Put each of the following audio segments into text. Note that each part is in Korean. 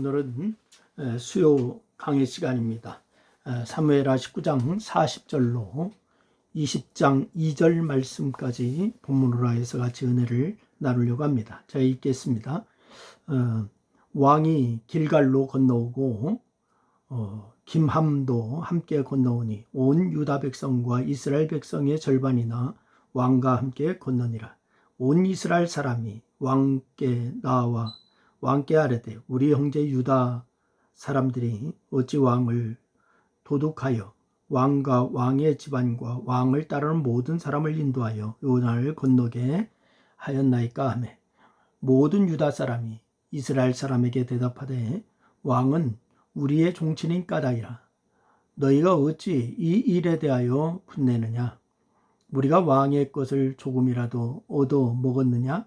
오늘은 에, 수요 강의 시간입니다. 에, 사무엘하 19장 40절로 20장 2절 말씀까지 본문으로 해서 같이 은혜를 나누려고 합니다. 제가 읽겠습니다. 어, 왕이 길갈로 건너오고 어, 김함도 함께 건너오니 온 유다 백성과 이스라엘 백성의 절반이나 왕과 함께 건너니라. 온 이스라엘 사람이 왕께 나와 왕께 아뢰되 우리 형제 유다 사람들이 어찌 왕을 도둑하여 왕과 왕의 집안과 왕을 따르는 모든 사람을 인도하여 요단을 건너게 하였나이까 하매 모든 유다 사람이 이스라엘 사람에게 대답하되 왕은 우리의 종친인 까닭이라. 너희가 어찌 이 일에 대하여 분내느냐? 우리가 왕의 것을 조금이라도 얻어 먹었느냐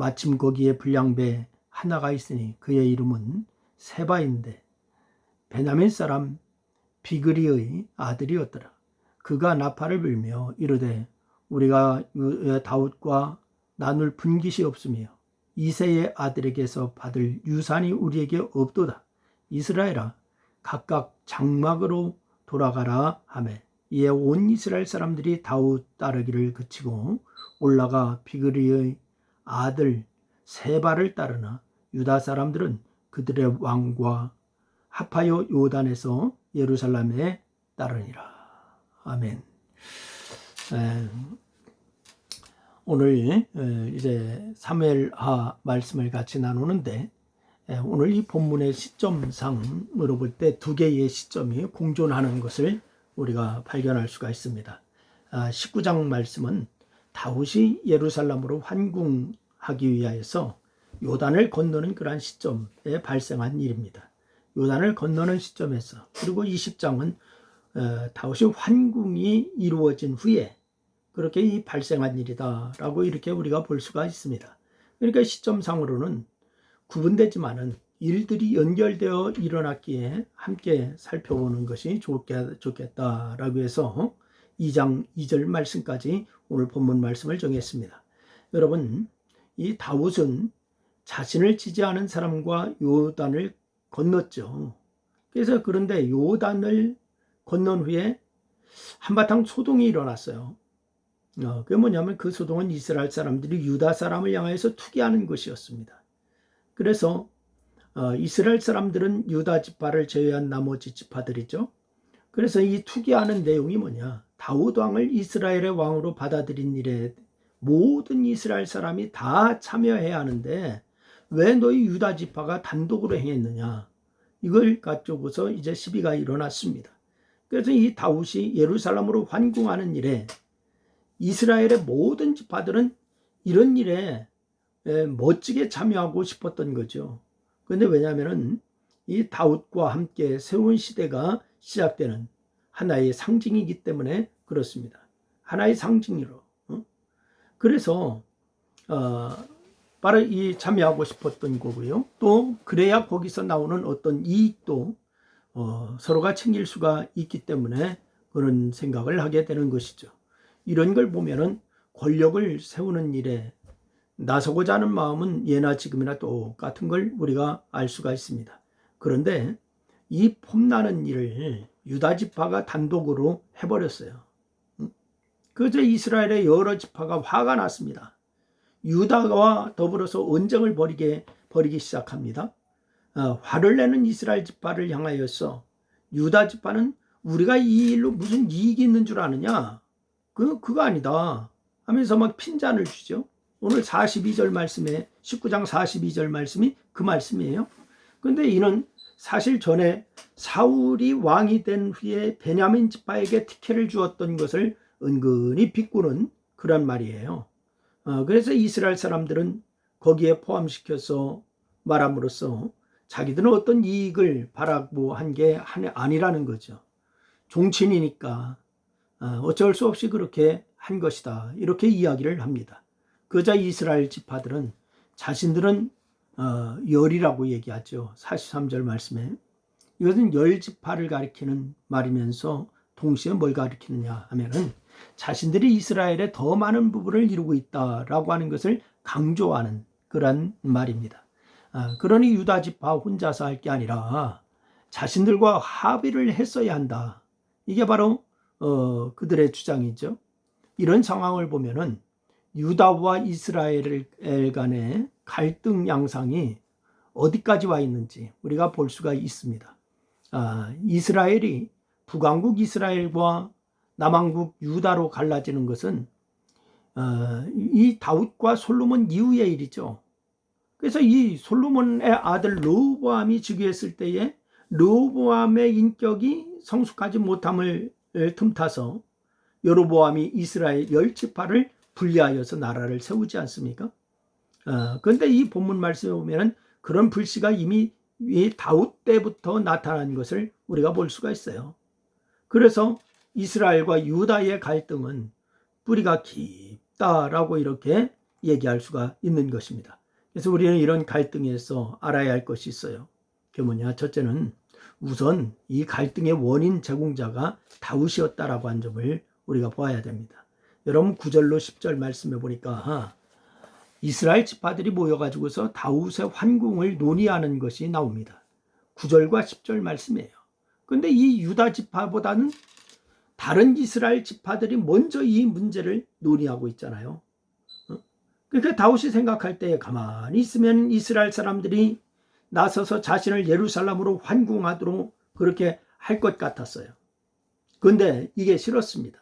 마침 거기에 불량배 하나가 있으니 그의 이름은 세바인데 베냐민 사람 비그리의 아들이었더라. 그가 나팔을 불며 이르되 우리가 다윗과 나눌 분깃이 없으며 이세의 아들에게서 받을 유산이 우리에게 없도다. 이스라엘아 각각 장막으로 돌아가라 하매 이에 온 이스라엘 사람들이 다윗 따르기를 그치고 올라가 비그리의 아들 세바를 따르나 유다 사람들은 그들의 왕과 합하여 요단에서 예루살렘에 따르니라. 아멘. 에, 오늘 에, 이제 사무엘하 말씀을 같이 나누는데 에, 오늘 이 본문의 시점상으로 볼 때 두 개의 시점이 공존하는 것을 우리가 발견할 수가 있습니다. 아, 19장 말씀은 다윗이 예루살렘으로 환궁 하기 위하여서 요단을 건너는 그러한 시점에 발생한 일입니다. 요단을 건너는 시점에서 그리고 20장은 어, 다윗의 환궁이 이루어진 후에 그렇게 이 발생한 일이다라고 이렇게 우리가 볼 수가 있습니다. 그러니까 시점상으로는 구분되지만은 일들이 연결되어 일어났기에 함께 살펴보는 것이 좋겠 다라고 해서 2장 2절 말씀까지 오늘 본문 말씀을 정했습니다. 여러분, 이 다윗은 자신을 지지하는 사람과 요단을 건넜죠. 그래서 그런데 요단을 건넌 후에 한바탕 소동이 일어났어요. 어, 그게 뭐냐면 그 소동은 이스라엘 사람들이 유다 사람을 향하여서 투기하는 것이었습니다. 그래서 어, 이스라엘 사람들은 유다 지파를 제외한 나머지 지파들이죠. 그래서 이 투기하는 내용이 뭐냐? 다윗 왕을 이스라엘의 왕으로 받아들인 일에 모든 이스라엘 사람이 다 참여해야 하는데 왜 너희 유다 지파가 단독으로 행했느냐? 이걸 가지고서 이제 시비가 일어났습니다. 그래서 이 다윗이 예루살렘으로 환궁하는 일에 이스라엘의 모든 지파들은 이런 일에 멋지게 참여하고 싶었던 거죠. 그런데 왜냐하면은 이 다윗과 함께 새로운 시대가 시작되는 하나의 상징이기 때문에 그렇습니다. 하나의 상징으로. 어? 그래서 어, 바로 이 참여하고 싶었던 거고요. 또 그래야 거기서 나오는 어떤 이익도 어, 서로가 챙길 수가 있기 때문에 그런 생각을 하게 되는 것이죠. 이런 걸 보면은 권력을 세우는 일에 나서고자 하는 마음은 예나 지금이나 똑같은 걸 우리가 알 수가 있습니다. 그런데 이 폼나는 일을 유다 지파가 단독으로 해버렸어요. 그저 이스라엘의 여러 지파가 화가 났습니다. 유다와 더불어서 언쟁을 벌이게 벌이기 시작합니다. 어, 화를 내는 이스라엘 지파를 향하여서 유다 지파는 우리가 이 일로 무슨 이익이 있는 줄 아느냐? 그 그거 아니다. 하면서 막 핀잔을 주죠. 오늘 42절 말씀에 19장 42절 말씀이 그 말씀이에요. 근데 이는 사실 전에 사울이 왕이 된 후에 베냐민 지파에게 티켓을 주었던 것을 은근히 비꾸는 그런 말이에요. 어, 그래서 이스라엘 사람들은 거기에 포함시켜서 말함으로써 자기들은 어떤 이익을 바라고 한 게 아니라는 거죠. 종친이니까 어, 어쩔 수 없이 그렇게 한 것이다. 이렇게 이야기를 합니다. 그자 이스라엘 지파들은 자신들은 어, 열이라고 얘기하죠. 43절 말씀에. 이것은 열 지파를 가리키는 말이면서 동시에 뭘 가리키느냐 하면은 자신들이 이스라엘의 더 많은 부분을 이루고 있다라고 하는 것을 강조하는 그런 말입니다. 아, 그러니 유다 지파 혼자서 할 게 아니라 자신들과 합의를 했어야 한다. 이게 바로 어, 그들의 주장이죠. 이런 상황을 보면은 유다와 이스라엘 간의 갈등 양상이 어디까지 와 있는지 우리가 볼 수가 있습니다. 아, 이스라엘이 북왕국 이스라엘과 남왕국 유다로 갈라지는 것은 어, 이 다윗과 솔로몬 이후의 일이죠. 그래서 이 솔로몬의 아들 르호보암이 즉위했을 때에 르호보암의 인격이 성숙하지 못함을 틈타서 여로보암이 이스라엘 열 지파를 분리하여서 나라를 세우지 않습니까? 어, 그런데 이 본문 말씀에 보면은 그런 불씨가 이미 이 다윗 때부터 나타난 것을 우리가 볼 수가 있어요. 그래서 이스라엘과 유다의 갈등은 뿌리가 깊다라고 이렇게 얘기할 수가 있는 것입니다. 그래서 우리는 이런 갈등에서 알아야 할 것이 있어요. 그게 뭐냐? 첫째는 우선 이 갈등의 원인 제공자가 다윗이었다라고 한 점을 우리가 보아야 됩니다. 여러분 9절로 10절 말씀해 보니까 이스라엘 지파들이 모여가지고서 다윗의 환궁을 논의하는 것이 나옵니다. 9절과 10절 말씀이에요. 근데 이 유다 지파보다는 다른 이스라엘 지파들이 먼저 이 문제를 논의하고 있잖아요. 어? 그러니까 다윗이 생각할 때 가만히 있으면 이스라엘 사람들이 나서서 자신을 예루살렘으로 환궁하도록 그렇게 할 것 같았어요. 그런데 이게 싫었습니다.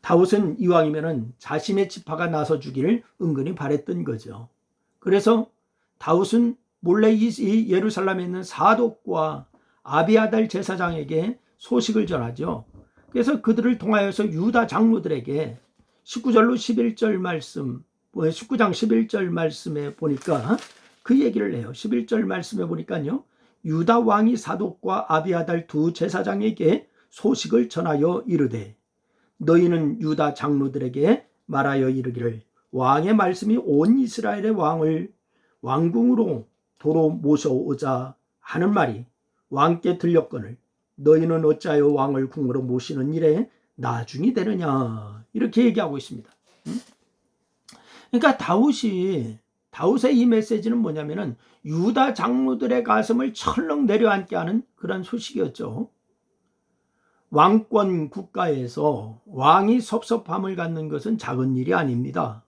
다윗은 이왕이면은 자신의 지파가 나서 주기를 은근히 바랬던 거죠. 그래서 다윗은 몰래 이 예루살렘에 있는 사독과 아비아달 제사장에게 소식을 전하죠. 그래서 그들을 통하여서 유다 장로들에게 19절로 11절 말씀, 19장 뭐 11절 말씀에 보니까 그 얘기를 해요. 11절 말씀에 보니까요. 유다 왕이 사독과 아비아달 두 제사장에게 소식을 전하여 이르되 너희는 유다 장로들에게 말하여 이르기를 왕의 말씀이 온 이스라엘의 왕을 왕궁으로 도로 모셔오자 하는 말이 왕께 들렸거늘 너희는 어찌하여 왕을 궁으로 모시는 일에 나중이 되느냐 이렇게 얘기하고 있습니다. 그러니까 다윗이 다윗의 이 메시지는 뭐냐면은 유다 장로들의 가슴을 철렁 내려앉게 하는 그런 소식이었죠. 왕권 국가에서 왕이 섭섭함을 갖는 것은 작은 일이 아닙니다.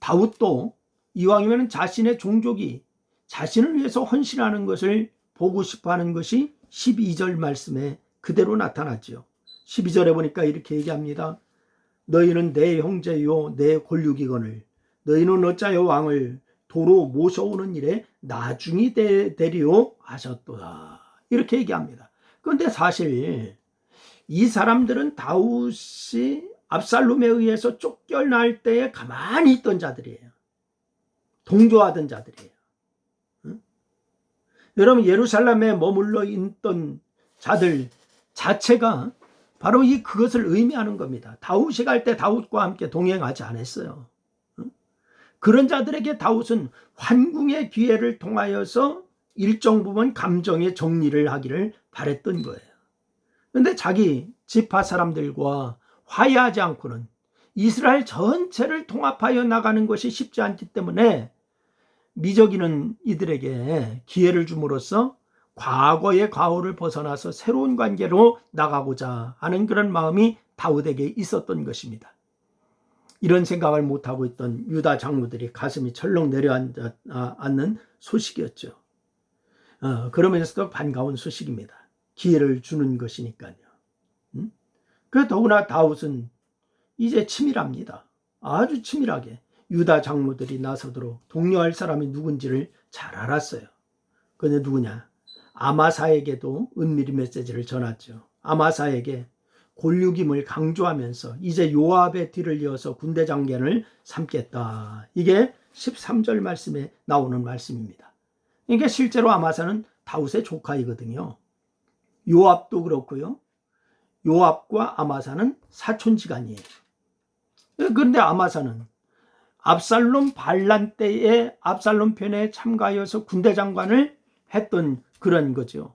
다윗도 이왕이면 자신의 종족이 자신을 위해서 헌신하는 것을 보고 싶어 하는 것이 12절 말씀에 그대로 나타났죠. 12절에 보니까 이렇게 얘기합니다. 너희는 내 형제요, 내 골육이거늘 너희는 어짜여 왕을 도로 모셔오는 일에 나중이 되리오 하셨도다. 이렇게 얘기합니다. 그런데 사실 이 사람들은 다윗이 압살롬에 의해서 쫓겨날 때에 가만히 있던 자들이에요. 동조하던 자들이에요. 응? 여러분 예루살렘에 머물러 있던 자들 자체가 바로 이 그것을 의미하는 겁니다. 다윗이 갈 때 다윗과 함께 동행하지 않았어요. 그런 자들에게 다윗은 환궁의 기회를 통하여서 일정 부분 감정의 정리를 하기를 바랬던 거예요. 근데 자기 지파 사람들과 화해하지 않고는 이스라엘 전체를 통합하여 나가는 것이 쉽지 않기 때문에 미적이는 이들에게 기회를 줌으로써 과거의 과오를 벗어나서 새로운 관계로 나가고자 하는 그런 마음이 다윗에게 있었던 것입니다. 이런 생각을 못하고 있던 유다 장로들이 가슴이 철렁 내려앉는 소식이었죠. 어, 그러면서도 반가운 소식입니다. 기회를 주는 것이니까요. 음? 그 더구나 다윗은 이제 치밀합니다. 아주 치밀하게 유다 장로들이 나서도록 독려할 사람이 누군지를 잘 알았어요. 그게 누구냐? 아마사에게도 은밀히 메시지를 전했죠. 아마사에게 골육임을 강조하면서 이제 요압의 뒤를 이어서 군대 장관을 삼겠다. 이게 13절 말씀에 나오는 말씀입니다. 그러니까 실제로 아마사는 다윗의 조카이거든요. 요압도 그렇고요. 요압과 아마사는 사촌지간이에요. 그런데 아마사는 압살롬 반란 때에 압살롬 편에 참가하여서 군대 장관을 했던 그런 거죠.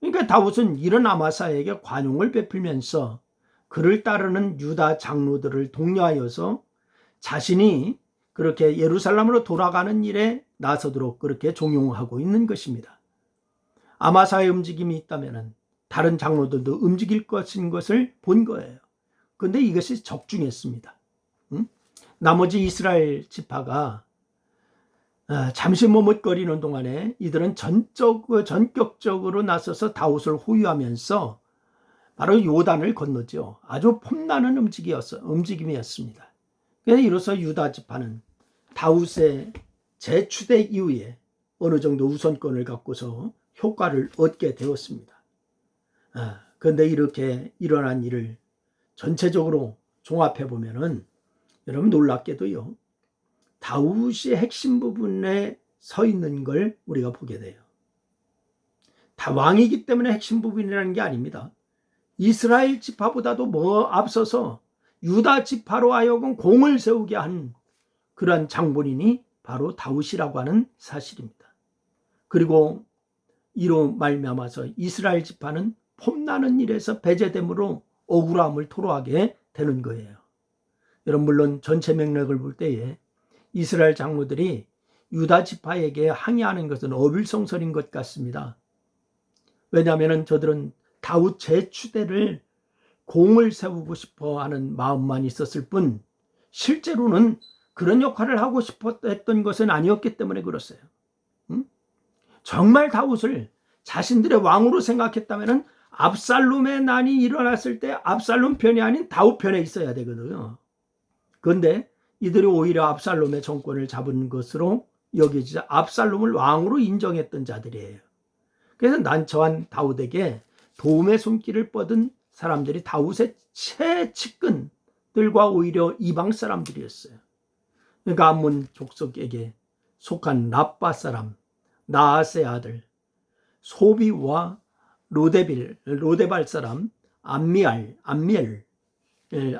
그러니까 다윗은 이런 아마사에게 관용을 베풀면서 그를 따르는 유다 장로들을 독려하여서 자신이 그렇게 예루살렘으로 돌아가는 일에 나서도록 그렇게 종용하고 있는 것입니다. 아마사의 움직임이 있다면 다른 장로들도 움직일 것인 것을 본 거예요. 그런데 이것이 적중했습니다. 응? 나머지 이스라엘 지파가 아, 잠시 머뭇거리는 동안에 이들은 전적, 전격적으로 나서서 다윗을 호위하면서 바로 요단을 건너죠. 아주 폼나는 움직임이었어, 움직임이었습니다. 그래서 이로써 유다 지파는 다윗의 재추대 이후에 어느 정도 우선권을 갖고서 효과를 얻게 되었습니다. 아, 그런데 이렇게 일어난 일을 전체적으로 종합해 보면은 여러분 놀랍게도요. 다윗의 핵심 부분에 서 있는 걸 우리가 보게 돼요. 다 왕이기 때문에 핵심 부분이라는 게 아닙니다. 이스라엘 지파보다도 뭐 앞서서 유다 지파로 하여금 공을 세우게 한 그러한 장본인이 바로 다윗이라고 하는 사실입니다. 그리고 이로 말미암아서 이스라엘 지파는 폼나는 일에서 배제됨으로 억울함을 토로하게 되는 거예요. 여러분 물론 전체 맥락을 볼 때에 이스라엘 장로들이 유다 지파에게 항의하는 것은 어불성설인 것 같습니다. 왜냐하면 저들은 다윗 제추대를 공을 세우고 싶어 하는 마음만 있었을 뿐 실제로는 그런 역할을 하고 싶어 했던 것은 아니었기 때문에 그렇어요. 응? 정말 다윗을 자신들의 왕으로 생각했다면 압살롬의 난이 일어났을 때 압살롬 편이 아닌 다윗 편에 있어야 되거든요. 그런데 이들이 오히려 압살롬의 정권을 잡은 것으로 여겨지자 압살롬을 왕으로 인정했던 자들이에요. 그래서 난처한 다윗에게 도움의 손길을 뻗은 사람들이 다윗의 최측근들과 오히려 이방 사람들이었어요. 그러니까 암몬 족속에게 속한 라빠 사람 나아세 아들 소비와 로데빌 로데발 사람 암미알 암미엘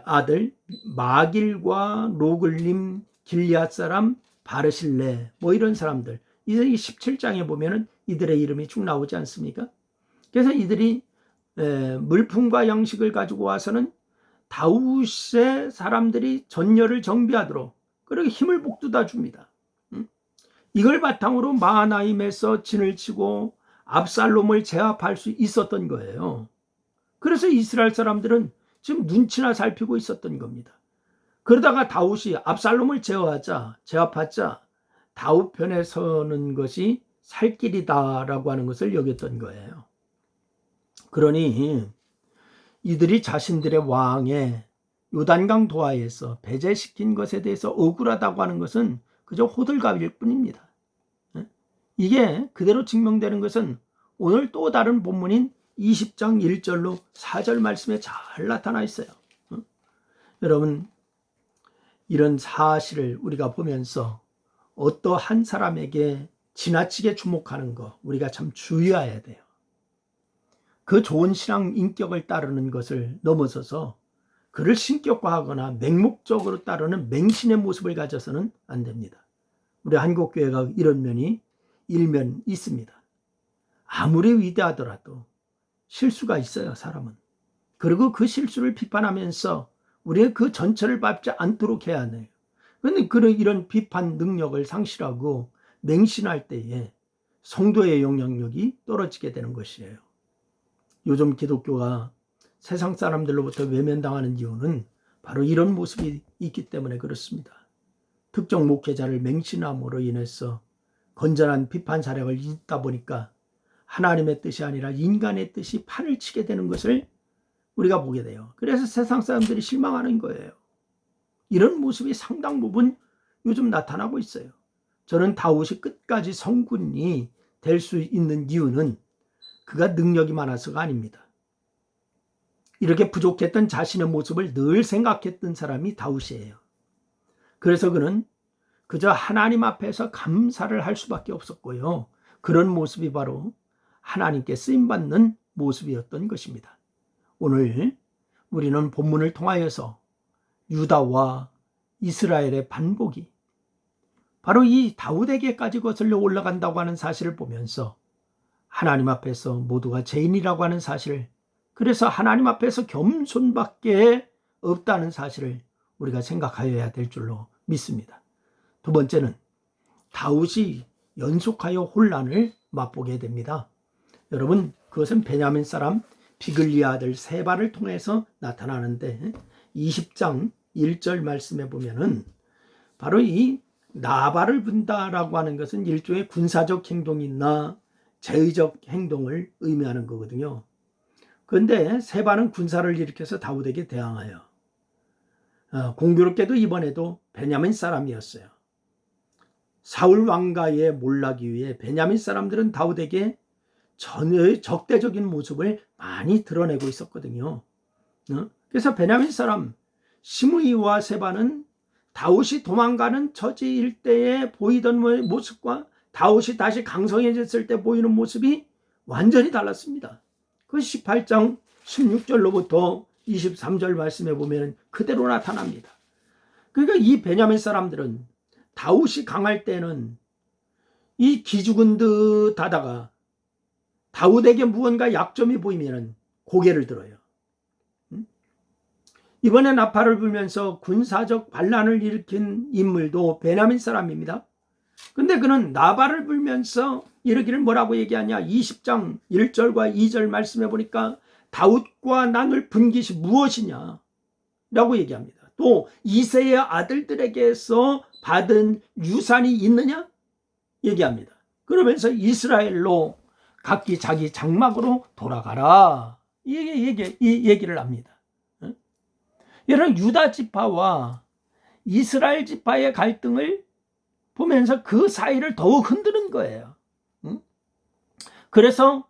아들 마길과 로글림 길리앗 사람 바르실레 뭐 이런 사람들 이 17장에 보면은 이들의 이름이 쭉 나오지 않습니까? 그래서 이들이 물품과 양식을 가지고 와서는 다윗의 사람들이 전열을 정비하도록 그렇게 힘을 북돋아 줍니다. 이걸 바탕으로 마하나임에서 진을 치고 압살롬을 제압할 수 있었던 거예요. 그래서 이스라엘 사람들은 지금 눈치나 살피고 있었던 겁니다. 그러다가 다윗이 압살롬을 제어하자, 제압하자 다윗 편에 서는 것이 살 길이다라고 하는 것을 여겼던 거예요. 그러니 이들이 자신들의 왕의 요단강 도하에서 배제시킨 것에 대해서 억울하다고 하는 것은 그저 호들갑일 뿐입니다. 예? 이게 그대로 증명되는 것은 오늘 또 다른 본문인 20장 1절로 4절 말씀에 잘 나타나 있어요. 어? 여러분, 이런 사실을 우리가 보면서 어떠한 사람에게 지나치게 주목하는 거 우리가 참 주의해야 돼요. 그 좋은 신앙 인격을 따르는 것을 넘어서서 그를 신격화하거나 맹목적으로 따르는 맹신의 모습을 가져서는 안 됩니다. 우리 한국교회가 이런 면이 일면 있습니다. 아무리 위대하더라도 실수가 있어요, 사람은. 그리고 그 실수를 비판하면서 우리의 그 전체를 밟지 않도록 해야 해요. 그런데 그런 이런 비판 능력을 상실하고 맹신할 때에 성도의 영향력이 떨어지게 되는 것이에요. 요즘 기독교가 세상 사람들로부터 외면당하는 이유는 바로 이런 모습이 있기 때문에 그렇습니다. 특정 목회자를 맹신함으로 인해서 건전한 비판 사력을 잇다 보니까 하나님의 뜻이 아니라 인간의 뜻이 판을 치게 되는 것을 우리가 보게 돼요. 그래서 세상 사람들이 실망하는 거예요. 이런 모습이 상당 부분 요즘 나타나고 있어요. 저는 다윗이 끝까지 성군이 될 수 있는 이유는 그가 능력이 많아서가 아닙니다. 이렇게 부족했던 자신의 모습을 늘 생각했던 사람이 다윗이에요. 그래서 그는 그저 하나님 앞에서 감사를 할 수밖에 없었고요. 그런 모습이 바로 하나님께 쓰임받는 모습이었던 것입니다. 오늘 우리는 본문을 통하여서 유다와 이스라엘의 반복이 바로 이 다윗에게까지 거슬러 올라간다고 하는 사실을 보면서 하나님 앞에서 모두가 죄인이라고 하는 사실을 그래서 하나님 앞에서 겸손밖에 없다는 사실을 우리가 생각하여야 될 줄로 믿습니다. 두 번째는 다윗이 연속하여 혼란을 맛보게 됩니다. 여러분 그것은 베냐민 사람 비글리 아 들 세바를 통해서 나타나는데 20장 1절 말씀에 보면은 바로 이 나발을 분다라고 하는 것은 일종의 군사적 행동이나 제의적 행동을 의미하는 거거든요. 그런데 세바는 군사를 일으켜서 다윗에게 대항하여 어, 공교롭게도 이번에도 베냐민 사람이었어요. 사울 왕가에 몰라기 위해 베냐민 사람들은 다윗에게 전의 적대적인 모습을 많이 드러내고 있었거든요. 어? 그래서 베냐민 사람 시므이와 세바는 다윗이 도망가는 처지 일대에 보이던 모습과 다윗이 다시 강성해졌을 때 보이는 모습이 완전히 달랐습니다. 그 18장 16절로부터 23절 말씀에 보면 그대로 나타납니다. 그러니까 이 베냐민 사람들은 다윗이 강할 때는 이 기죽은 듯 하다가 다윗에게 무언가 약점이 보이면 고개를 들어요. 이번에 나팔을 불면서 군사적 반란을 일으킨 인물도 베냐민 사람입니다. 근데 그는 나발을 불면서 이르기를 뭐라고 얘기하냐? 20장 1절과 2절 말씀해 보니까 다윗과 나눌 분깃이 무엇이냐? 라고 얘기합니다. 또 이세의 아들들에게서 받은 유산이 있느냐? 얘기합니다. 그러면서 이스라엘로 각기 자기 장막으로 돌아가라. 이 얘기, 이 얘기를 합니다. 여러분 유다 지파와 이스라엘 지파의 갈등을 보면서 그 사이를 더욱 흔드는 거예요. 그래서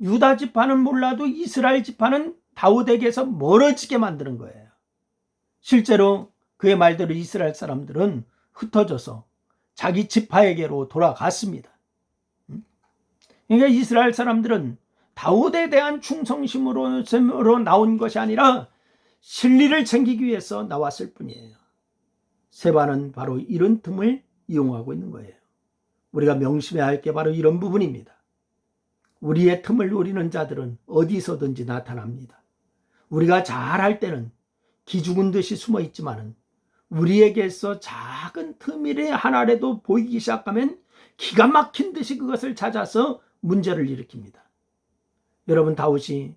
유다 지파는 몰라도 이스라엘 지파는 다윗에게서 멀어지게 만드는 거예요. 실제로 그의 말대로 이스라엘 사람들은 흩어져서 자기 지파에게로 돌아갔습니다. 그러니까 이스라엘 사람들은 다윗에 대한 충성심으로 나온 것이 아니라 실리를 챙기기 위해서 나왔을 뿐이에요. 세바는 바로 이런 틈을 이용하고 있는 거예요. 우리가 명심해야 할 게 바로 이런 부분입니다. 우리의 틈을 노리는 자들은 어디서든지 나타납니다. 우리가 잘 할 때는 기죽은 듯이 숨어 있지만은 우리에게서 작은 틈이래 하나라도 보이기 시작하면 기가 막힌 듯이 그것을 찾아서 문제를 일으킵니다. 여러분 다윗이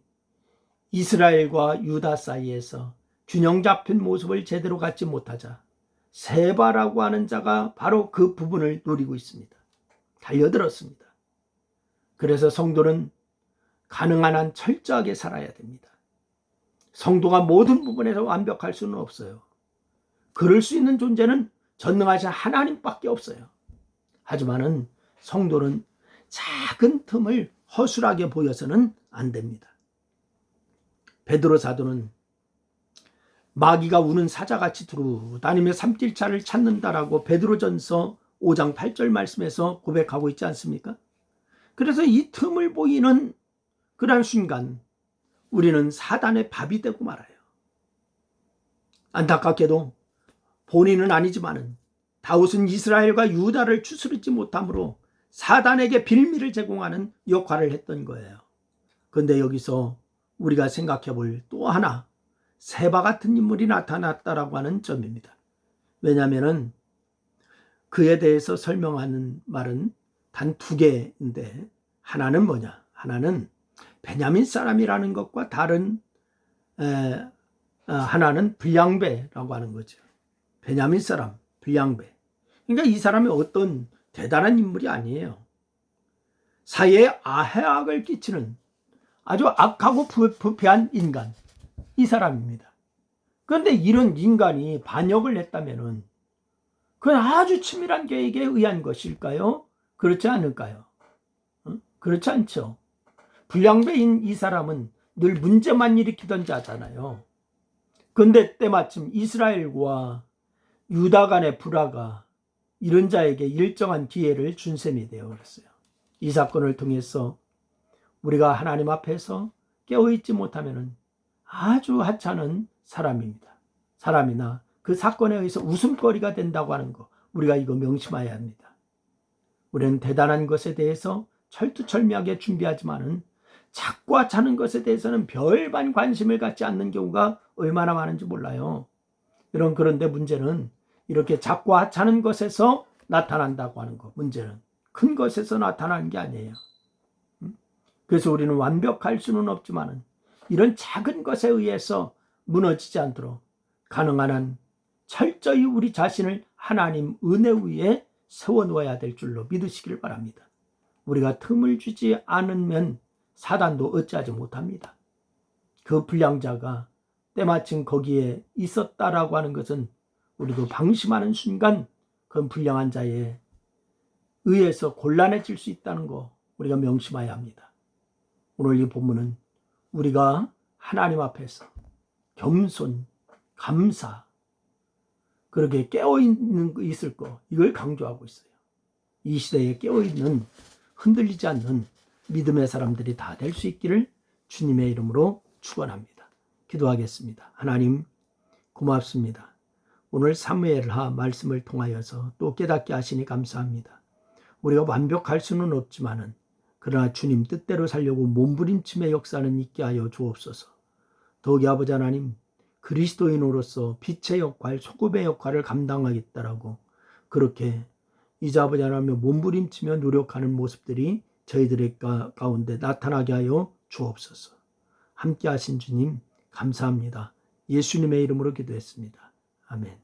이스라엘과 유다 사이에서 균형 잡힌 모습을 제대로 갖지 못하자 세바라고 하는 자가 바로 그 부분을 노리고 있습니다. 달려들었습니다. 그래서 성도는 가능한 한 철저하게 살아야 됩니다. 성도가 모든 부분에서 완벽할 수는 없어요. 그럴 수 있는 존재는 전능하신 하나님밖에 없어요. 하지만은 성도는 작은 틈을 허술하게 보여서는 안 됩니다. 베드로 사도는 마귀가 우는 사자같이 두루 다니며 삼길차를 찾는다라고 베드로전서 5장 8절 말씀에서 고백하고 있지 않습니까? 그래서 이 틈을 보이는 그러한 순간 우리는 사단의 밥이 되고 말아요. 안타깝게도 본인은 아니지만은 다윗은 이스라엘과 유다를 추스르지 못함으로 사단에게 빌미를 제공하는 역할을 했던 거예요. 그런데 여기서 우리가 생각해 볼 또 하나 세바 같은 인물이 나타났다라고 하는 점입니다. 왜냐하면 그에 대해서 설명하는 말은 단 두 개인데 하나는 뭐냐? 하나는 베냐민 사람이라는 것과 다른 에, 어, 하나는 불량배라고 하는 거죠. 베냐민 사람, 불량배. 그러니까 이 사람이 어떤 대단한 인물이 아니에요. 사회에 아해악을 끼치는 아주 악하고 부패한 인간. 이 사람입니다. 그런데 이런 인간이 반역을 했다면은 그건 아주 치밀한 계획에 의한 것일까요? 그렇지 않을까요? 그렇지 않죠. 불량배인 이 사람은 늘 문제만 일으키던 자잖아요. 근데 때마침 이스라엘과 유다 간의 불화가 이런 자에게 일정한 기회를 준 셈이 되어 버렸어요. 이 사건을 통해서 우리가 하나님 앞에서 깨어있지 못하면 아주 하찮은 사람입니다. 사람이나 그 사건에 의해서 웃음거리가 된다고 하는 거 우리가 이거 명심해야 합니다. 우리는 대단한 것에 대해서 철두철미하게 준비하지만은 작고 하찮은 것에 대해서는 별반 관심을 갖지 않는 경우가 얼마나 많은지 몰라요. 이런 그런데 문제는 이렇게 작고 하찮은 것에서 나타난다고 하는 거. 문제는 큰 것에서 나타나는 게 아니에요. 음? 그래서 우리는 완벽할 수는 없지만은 이런 작은 것에 의해서 무너지지 않도록 가능한 한 철저히 우리 자신을 하나님 은혜 위에 세워놓아야 될 줄로 믿으시길 바랍니다. 우리가 틈을 주지 않으면 사단도 어찌하지 못합니다. 그 불량자가 때마침 거기에 있었다라고 하는 것은 우리도 방심하는 순간 그 불량한 자에 의해서 곤란해질 수 있다는 거 우리가 명심해야 합니다. 오늘 이 본문은 우리가 하나님 앞에서 겸손, 감사, 그렇게 깨어있는 거 있을 거 이걸 강조하고 있어요. 이 시대에 깨어있는 흔들리지 않는 믿음의 사람들이 다 될 수 있기를 주님의 이름으로 축원합니다. 기도하겠습니다. 하나님 고맙습니다. 오늘 사무엘하 말씀을 통하여서 또 깨닫게 하시니 감사합니다. 우리가 완벽할 수는 없지만은 그러나 주님 뜻대로 살려고 몸부림침의 역사는 있게 하여 주옵소서. 더욱이 아버지 하나님 그리스도인으로서 빛의 역할, 소금의 역할을 감당하겠다라고 그렇게 이자 아버지 하나님 몸부림치며 노력하는 모습들이 저희들의 가운데 나타나게 하여 주옵소서. 함께 하신 주님 감사합니다. 예수님의 이름으로 기도했습니다. 아멘.